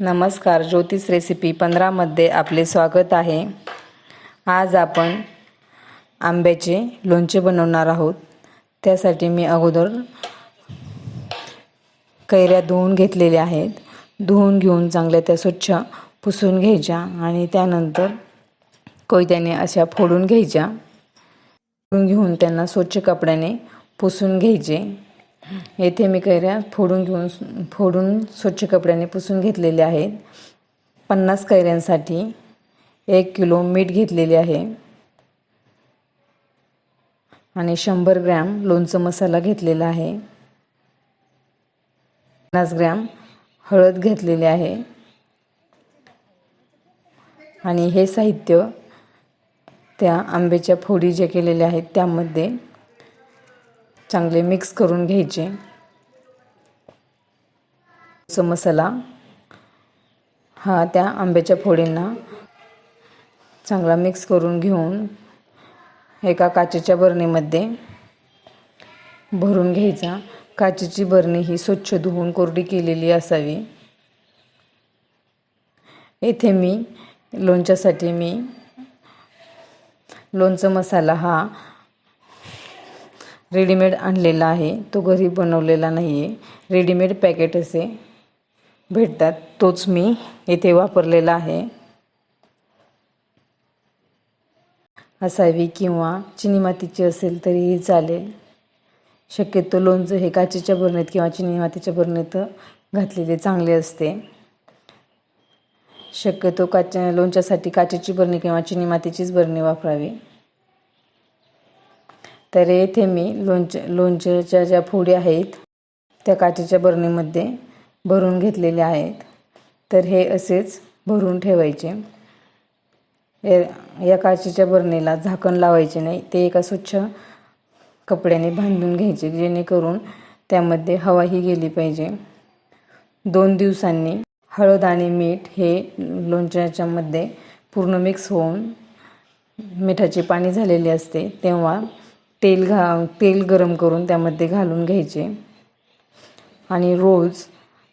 नमस्कार ज्योतिष रेसिपी पंधरामध्ये आपले स्वागत आहे. आज आपण आंब्याचे लोणचे बनवणार आहोत. त्यासाठी मी अगोदर कैऱ्या धुवून घेतलेल्या आहेत. धुवून घेऊन चांगल्या त्या स्वच्छ पुसून घ्यायच्या आणि त्यानंतर कोयत्याने अशा फोडून घ्यायच्या. फोडून घेऊन त्यांना स्वच्छ कपड्याने पुसून घ्यायचे. येथे मी कैऱ्या फोडून घेऊन फोडून स्वच्छ कपड्याने पुसून घेतलेले आहेत. पन्नास कैऱ्यांसाठी एक किलो मीठ घेतलेले आहे. आणि शंभर ग्रॅम लोणचं मसाला घेतलेला आहे. पन्नास ग्रॅम हळद घेतलेली आहे. आणि हे साहित्य त्या आंब्याच्या फोडी जे केलेल्या आहेत त्यामध्ये चांगले मिक्स करून घ्यायचे. मसाला हा त्या आंब्याच्या फोडींना चांगला मिक्स करून घेऊन एका काचेच्या बरणीमध्ये भरून घ्यायचा. काचेची बरणी ही स्वच्छ धुवून कोरडी केलेली असावी. येथे मी लोणच्यासाठी मी लोणचं मसाला हा रेडीमेड आणलेला आहे. तो घरी बनवलेला नाही आहे रेडीमेड पॅकेट असे भेटतात. तोच मी येथे वापरलेला आहे. असावी किंवा चिनी मातीची असेल तरीही चालेल. शक्यतो लोणचं हे काचेच्या बरणीत किंवा चिनी मातीच्या बरणीत घातलेले चांगले असते. शक्यतो काच्या लोणच्यासाठी काचेची बरणी किंवा चिनी मातीचीच बरणी वापरावी. तर येथे मी लोणचे लोणच्याच्या ज्या फोडी आहेत त्या काचेच्या बरणीमध्ये भरून घेतलेल्या आहेत. तर हे असेच भरून ठेवायचे. या काचेच्या बरणीला झाकण लावायचे नाही ते एका स्वच्छ कपड्याने बांधून घ्यायचे जेणेकरून त्यामध्ये हवाही गेली पाहिजे. दोन दिवसांनी हळद आणि मीठ हे लोणच्याच्यामध्ये पूर्ण मिक्स होऊन मिठाचे पाणी झालेले असते तेव्हा तेल घा तेल गरम करून त्यामध्ये घालून घ्यायचे. आणि रोज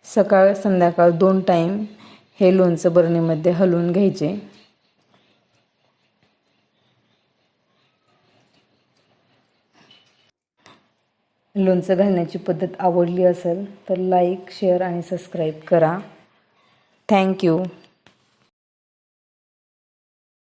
सकाळ संध्याकाळ दोन टाईम हे लोणचं बरणीमध्ये हलवून घ्यायचे. लोणचं घालण्याची पद्धत आवडली असेल तर लाईक शेअर आणि सबस्क्राईब करा. Thank you